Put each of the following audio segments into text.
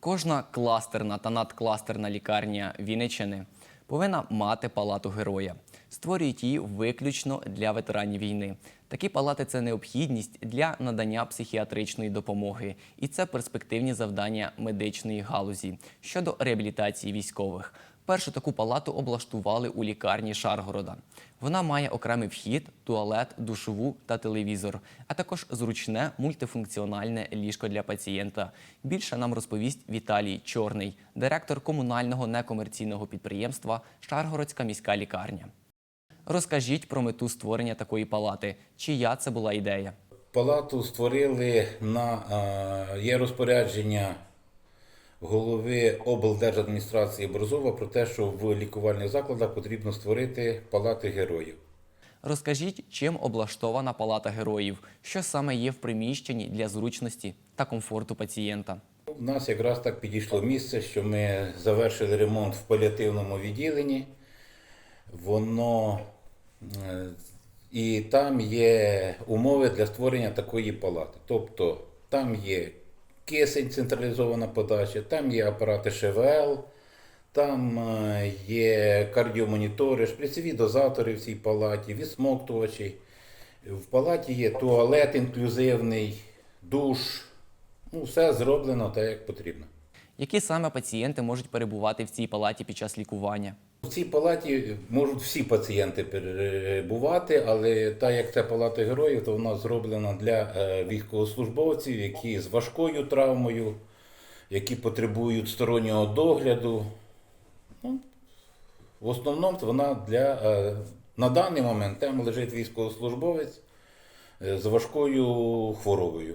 Кожна кластерна та надкластерна лікарня Вінниччини повинна мати палату героя. Створюють її виключно для ветеранів війни. Такі палати це необхідність для надання психіатричної допомоги, і це перспективні завдання медичної галузі щодо реабілітації військових. Першу таку палату облаштували у лікарні Шаргорода. Вона має окремий вхід, туалет, душову та телевізор, а також зручне мультифункціональне ліжко для пацієнта. Більше нам розповість Віталій Чорний, директор комунального некомерційного підприємства Шаргородська міська лікарня. Розкажіть про мету створення такої палати. Чия це була ідея? Палату створили на е, є розпорядження голови облдержадміністрації Борзова про те, що в лікувальних закладах потрібно створити палати героїв. Розкажіть, чим облаштована палата героїв, що саме є в приміщенні для зручності та комфорту пацієнта. У нас якраз так підійшло місце, що ми завершили ремонт в паліативному відділенні. Воно е, і там є умови для створення такої палати. Тобто там є кисень, централізована подача, там є апарати ШВЛ, там е, є кардіомонітори, шприцеві дозатори в цій палаті, відсмоктувачі. В палаті є туалет інклюзивний, душ. Ну, все зроблено так, як потрібно. Які саме пацієнти можуть перебувати в цій палаті під час лікування? В цій палаті можуть всі пацієнти перебувати, але так як це палата героїв, то вона зроблена для е, військовослужбовців, які з важкою травмою, які потребують стороннього догляду. Ну, в основному вона для е, на даний момент там лежить військовослужбовець е, з важкою хворобою.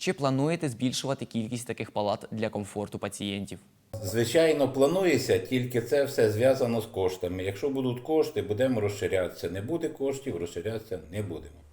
Чи плануєте збільшувати кількість таких палат для комфорту пацієнтів? Звичайно, планується, тільки це все зв'язано з коштами. Якщо будуть кошти, будемо розширятися. Не буде коштів, розширятися не будемо.